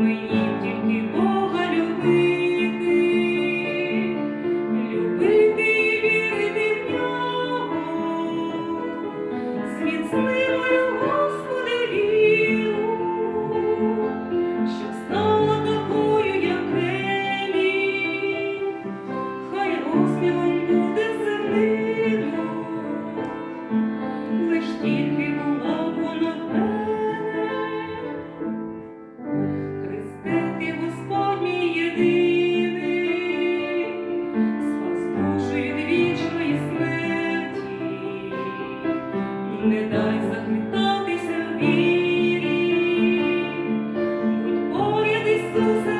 Мені тільки Бога любити, любити і вірити Господи віру, щоб стала такою, як Еміль, хай розміром буде землину, лиш тільки дай захитатися вірі, будь поряд Ісусе